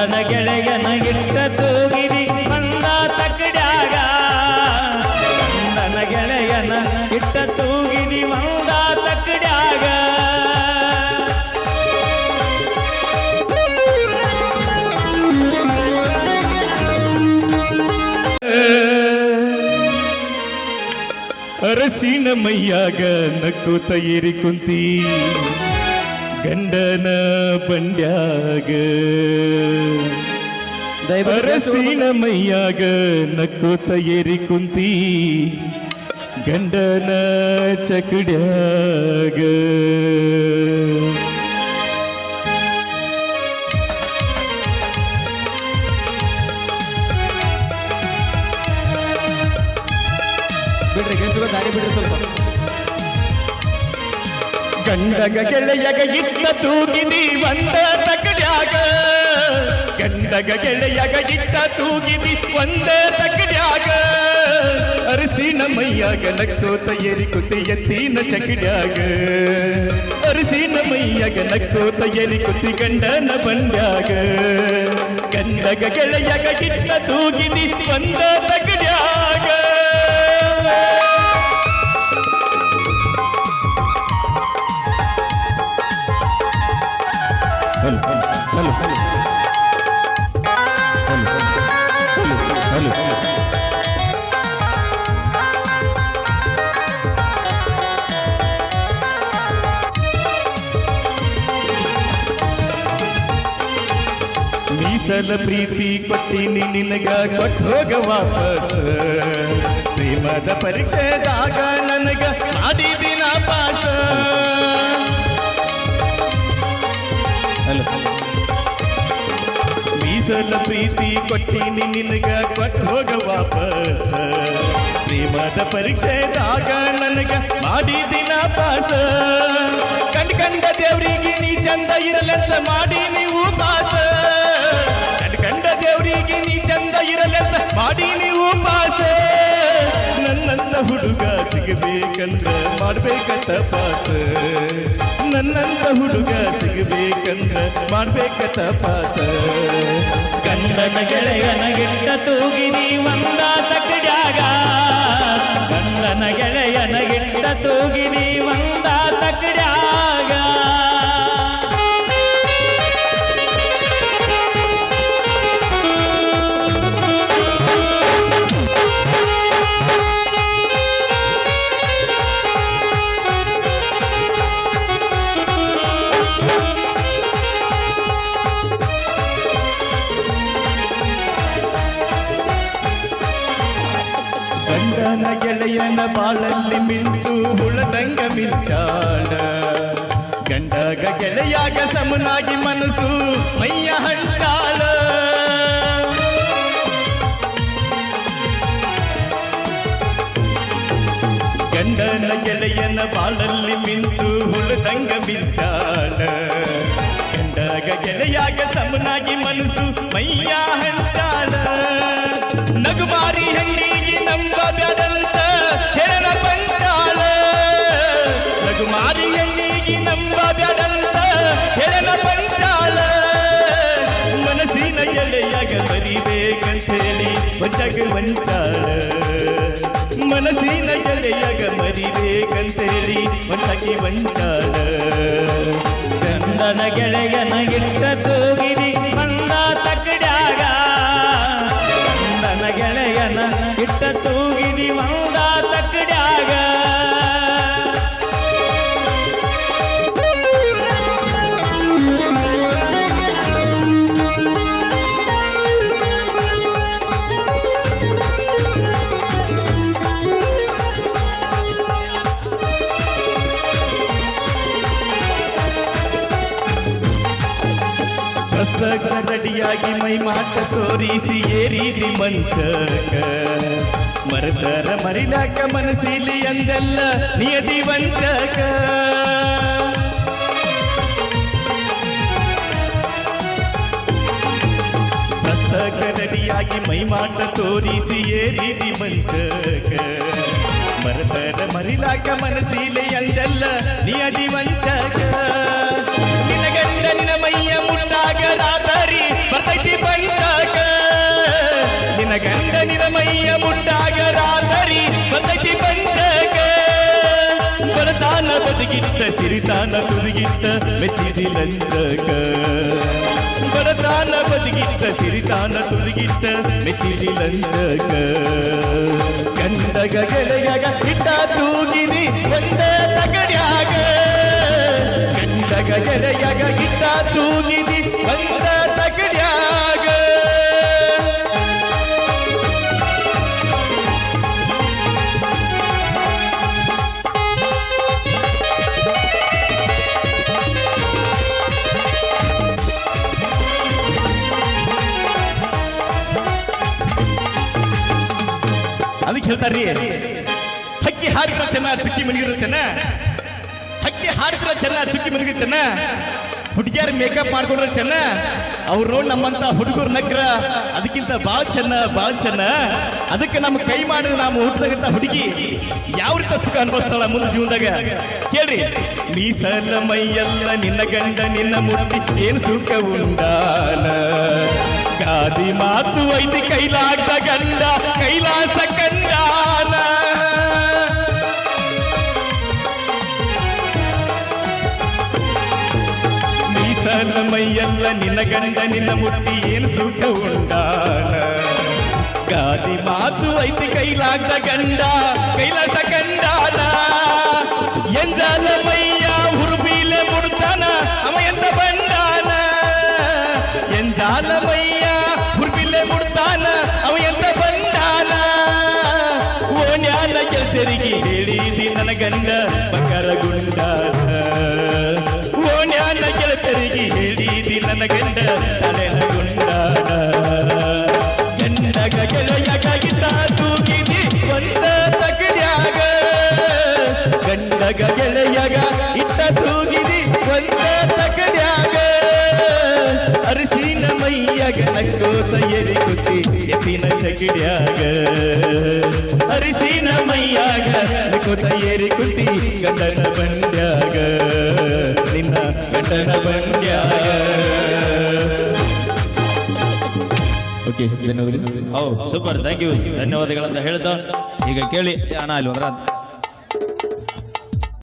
ಗಂಡನ ಗೆಳೆಯನ ತೂಗಿದಿ ಬಂದ ತಕಡ್ಯಾಗ ಬಂದನ ಗೆಳೆಯನ ಇಟ್ಟ ತೂಗಿದಿ ಬಂದ ತಕಡ್ಯಾಗ ಅರಸಿನ ಮೈಯಾಗ ನಕ್ಕು ಏರಿ ಕುಂತಿ. ಗಂಡನ ಬಂಡ್ಯಾಗ. ಅರಸಿನ ಮೈಯಾಗ ನಕ್ಕೂತ ಏರಿ ಕುಂತಿ. ಗಂಡನ ಚಕಡ್ಯಾಗ. ಬಿಡ್ರಿ ಗೆಸ್ಟ್ ದಾರಿ ಬಿಡ್ರಿ ಸ್ವಲ್ಪ. ಗಂಡಗ ಗೆಳೆಯಗ ಇಟ್ಟ ತೂಗಿದಿ ಒಂದ ತಕಡ್ಯಾಗ ಗಂಡಗ ಗೆಳೆಯಗ ಇಟ್ಟ ತೂಗಿದಿ ಒಂದ ತಕಡ್ಯಾಗ ಅರಸಿನ ಮೈಯಾಗ ನಕ್ಕೋತ ಕುತಿಯ ಎತ್ತಿನ ಚಕಡ್ಯಾಗ. ಅರಸಿನ ಮೈಯಾಗ ನಕ್ಕೋತ ಎರಿಕುತಿ ಗಂಡನ ಬಂಡ್ಯಾಗ. ಗಂಡಗ ಗೆಳೆಯಗ ಇಟ್ಟ ತೂಗಿದಿ ಒಂದ ತಕಡ್ಯಾಗ hello hello hello hello hello ಮೀಸಲ ಪ್ರೀತಿ ಕೊಟ್ಟಿನಿ ನಿನಗ ಕೊಟ್ಟು ಹೋಗ ವಾಪಸ್ ಪ್ರೇಮದ ಪರೀಕ್ಷೆದಾಗ ನನಗ ಮಾಡಿದಿನ ಪಾಸ ಮೀಸಲ ಪ್ರೀತಿ ಕೊಟ್ಟಿನಿ ನಿನಗ ಕೊಟ್ಟು ಹೋಗ ವಾಪಸ್. ಪ್ರೇಮದ ಪರೀಕ್ಷೆದಾಗ ನನಗ ಮಾಡಿದಿನ ಪಾಸ. ಕಂಡ್ ಕಂಡ ದೇವ್ರಿಗೆ ನೀ ಚಂದ ಇರಲೆಂತ ಮಾಡಿ ನೀವು ಪಾಸ ಕಂಡ್ ಕಂಡ ದೇವ್ರಿಗೆ ನೀ ಚಂದ ಇರಲೆಂತ ಮಾಡಿ ನೀವು ಪಾಸ ನನ್ನ ಹುಡುಗ ಸಿಗಬೇಕಂದ್ರ ಮಾಡ್ಬೇಕಂತ ಪಾಸ ನನ್ನಂತ ಹುಡುಗ ಸಿಗಬೇಕಂದ್ರ ಮಾಡ್ಬೇಕ ತಪಾಸ ಗಂಡನ ಗೆಳೆಯನ ಗಿಟ್ಟ ತೂಗಿರಿ ಒಂದ ತಕಡ್ಯಾಗ ಗಂಡನ ಗೆಳೆಯನ ಗಿಟ್ಟ ತೂಗಿರಿ ಒಂದ ತಕಡ್ಯಾಗ ಗಂಡನ ಗೆಳೆಯನ ಬಾಳಲ್ಲಿ ಮಿಂಚು ಹುಳದಂಗ ಮಿಂಚಾಡ ಗಂಡಗ ಗೆಳೆಯಾಗ ಸಮನಾಗಿ ಮನಸ್ಸು ಮೈಯ ಹಂಚಾಳ ಗಂಡನ ಗೆಳೆಯನ ಬಾಳಲ್ಲಿ ಮಿಂಚು ಹುಳದಂಗ ಮಿಂಚಾಡ ಗಂಡಗ ಗೆಳೆಯಾಗ ಸಮನಾಗಿ ಮನಸ್ಸು ಮೈಯ ಹಂಚಾಳ ವಂಚಾಳ ಮನಸ್ಸಿನ ಎಳೆಯಾಗ ಮರಿಬೇಕಂತೇಳಿ ಹೊಚ್ಚಗಿ ವಂಚಾಳ ಗಂಡನ ಗೆಳೆಯನ ಗಿಟ್ಟ ತೂಗಿರಿ ಬಂದ ತಕಡ್ಯಾಗ ರೆಡಿಯಾಗಿ ಮೈ ಮಾತ ತೋರಿಸಿ ಏರಿದಿ ಮಂಚಕ. ಮರತರ ಮರಿಲಾಕ ಮನಸ್ಸಿಲಿ ಅಂದೆಲ್ಲ ನಿಯತಿ ವಂಚಕ. ಹೊಸಗ ರೆಡಿಯಾಗಿ ಮೈ ಮಾಟ ತೋರಿಸಿ ಏರಿದಿ ಮಂಚಕ. ಮರತರ ಮರಿಲಾಕ ಮನಸ್ಸಿಲಿ ಅಂದೆಲ್ಲ ನಿಯತಿ ವಂಚಕ. ಬದಿಗಿಟ್ಟ ಸಿರಿತಾನ ತುದಿಗಿತ್ತ ಮೆಚ್ಚಿದಿ ಲಂಚಕ. ಬಡತಾನ ಬದಿಗಿತ್ತ ಸಿರಿತಾನ ತುದಿಗಿತ್ತ ಮೆಚ್ಚಿದಿ ಲಂಚಕ. ಗಂಡಗ ಗೆಳೆಯಗ ಇಟ್ಟ ತೂಗಿರಿ ಎಂದ ತಗಡ್ಯಾಗ. ಗಂಡಗ ಗೆಳೆಯಗ ಇಟ್ಟ ತೂಗಿರಿ ಒಂದ ತಗಡ್ಯಾಗ. ಅದಕ್ಕೆ ಹೇಳ್ತಾರ್ರಿ ಹಕ್ಕಿ ಹಾರಿದ್ರೆ ಚೆನ್ನ ಚುಕ್ಕಿ ಮನಗಿದ್ರೆ ಚೆನ್ನ ಹಕ್ಕಿ ಹಾರಿದ್ರೆ ಚೆನ್ನ ಚುಕ್ಕಿ ಮನಗಿದ್ರೆ ಚೆನ್ನ ಹುಡುಗಿಯರ್ ಮೇಕಪ್ ಮಾಡ್ಕೊಂಡ್ರೆ ಚೆನ್ನ ಅವ್ರು ನೋಡಿ ನಮ್ಮಂತ ಹುಡುಗರು ನಗ್ರ ಅದಕ್ಕಿಂತ ಬಾಳ್ ಚೆನ್ನ ಬಾಳ್ ಚೆನ್ನ ಅದಕ್ಕೆ ನಮ್ಮ ಕೈ ಮಾಡಿದ ನಾವು ಹುಟ್ಟದಂತ ಹುಡುಗಿ ಯಾವ ರೀತಿ ಸುಖ ಅನುಭವಿಸ್ತಾಳ ಮುಂದೆ ಜೀವನದಾಗ ಕೇಳ್ರಿ ಮೀಸಲ ಮೈಯಲ್ಲ ನಿನ್ನ ಗಂಡ ನಿನ್ನ ಮುಟ್ಟಿ ಏನ್ ಸುಖ ಉಂಡಾನ ಗಾದಿ ಮಾತು ಐತಿ ಕೈಲಾಗ್ದ ಗಂಡ ಕೈಲಾಸ ಮೀಸಲ ಮೈಯಲ್ಲ ನಿನ್ನ ಗಂಡ ನಿನ್ನ ಮುಟ್ಟಿ ಏನು ಸುಖ ಉಂಟಾನ? ಗಾದಿ ಮಾತು ಐತಿ ಕೈಲಾಗ್ದ ಗಂಡ, ಕೈಲಾಸ ಗಂಡಾನ. ಎಂಜಾಲ ಮೈಯ ಹುರುಬೀಲೆ ಮುಡ್ತಾನ ಅವ ಎಂತ ಬಂಡಾನ ಎಂಜಾಲ ಮೈಯ ಹುರುಬೀಲೆ ಮುಡ್ತಾನ ಅವ ಎಂತ ಬಂಡಾನ ಓಣ್ಯಾನ ಕೆಲಸರಿಗೆ ಹೇಳಿದಿ ನನ್ನ ಗಂಡ ಬಕರ ಗುಂಡಾನ ಗೆಳೆಯಗ ತೂಗಿದಿ ಅರಿಸಿನ ಮೈಯಾಗ ನಕ್ಕೋತ ಎರಿ ಕುತ್ತಿ ಎತ್ತಿನ ಅರಿಸಿನ ನಿನ್ನ ಗಂಡನ ಬಂಡ್ಯಾಗ ಓಕೆ ಧನ್ಯವಾದಗಳು. ಹೌದು ಸೂಪರ್. ಥ್ಯಾಂಕ್ ಯು ಧನ್ಯವಾದಗಳಂತ ಹೇಳ್ತಾ ಈಗ ಕೇಳಿ ಅಣ್ಣ ಅಲ್ಲಿ